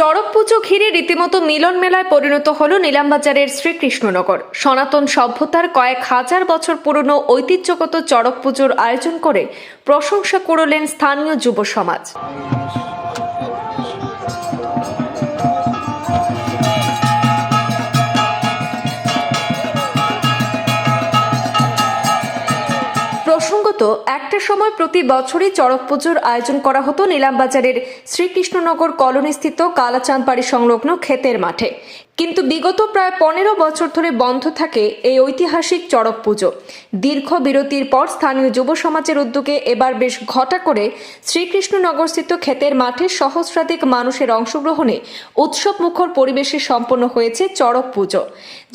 চড়ক পুজো ঘিরে রীতিমতো মিলন মেলায় পরিণত হল নীলামবাজারের শ্রীকৃষ্ণনগর। সনাতন সভ্যতার কয়েক হাজার বছর পুরনো ঐতিহ্যগত চড়ক পুজোর আয়োজন করে প্রশংসা করলেন স্থানীয় যুব সমাজ। প্রসঙ্গত একটা সময় প্রতি বছরই চড়ক পুজোর আয়োজন করা হতো, নিলামবাজারের শ্রীকৃষ্ণনগর কলোনিস্থিত কালাচাঁদবাড়ি সংলগ্ন ক্ষেতের মাঠে। কিন্তু বিগত প্রায় পনেরো বছর ধরে বন্ধ থাকে এই ঐতিহাসিক চড়ক পুজো। দীর্ঘ বিরতির পর স্থানীয় যুব সমাজের উদ্যোগে এবার বেশ ঘটা করে শ্রীকৃষ্ণনগরস্থিত ক্ষেতের মাঠে সহস্রাধিক মানুষের অংশগ্রহণে উৎসব মুখর পরিবেশে সম্পন্ন হয়েছে চড়ক পুজো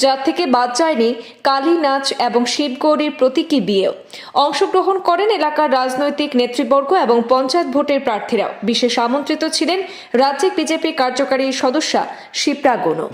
যার থেকে বাদ যায়নি কালী নাচ এবং শিবগৌরীর প্রতীকী বিয়েও অংশগ্রহণ করেন এলাকার রাজনৈতিক নেতৃবর্গ এবং পঞ্চায়েত ভোটের প্রার্থীরাও। বিশেষ আমন্ত্রিত ছিলেন রাজ্যিক বিজেপি কার্যকারী সদস্যা শিপ্রা গনু।